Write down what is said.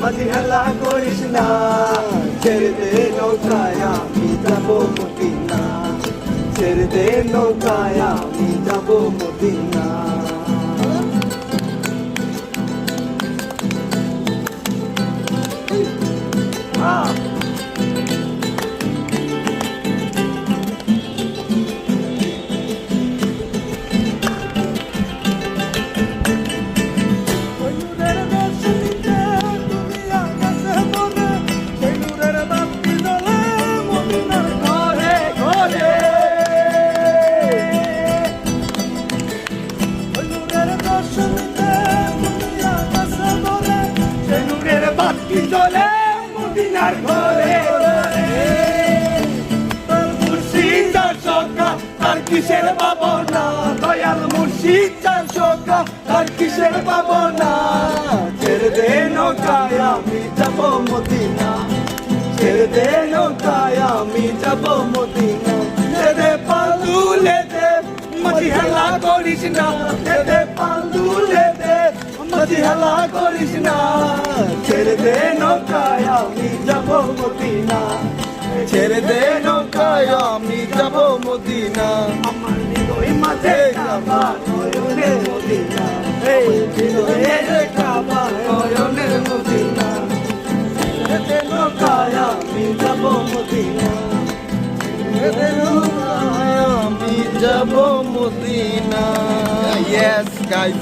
মাঝি হেলা করিস না। ছেড়ে দে নৌকায়, আমি যাব মদিনা ছেড়ে দে নৌকায়, আমি যাব মদিনা জ্বলে মদিনার ঘরে। তার কিসের পাবনা? দয়াল মুর্শিদ যার সখা, তার কিসের পাবনা? ছেড়ে দে নৌকায় আমি যাব মদিনা। ছেড়ে দে নৌকায় আমি যাব মদিনা। ছেড়ে পালুলে দে মাঝি হেলা করিস না। ছেড়ে পালুলে দে মাঝি হেলা করিস না। ছেড়ে দে নৌকায় আমি যাব মদিনা। ছেড়ে দে নৌকায় আমি যাব মদিনা। আমার হৃদয় মাঝে কাবা নয়নের মদিনা। এই হৃদয়ে কাবা নয়নের মদিনা। এতে নৌকায় আমি যাব মদিনা। এতে নৌকায় আমি যাব মদিনা। Yes, guys.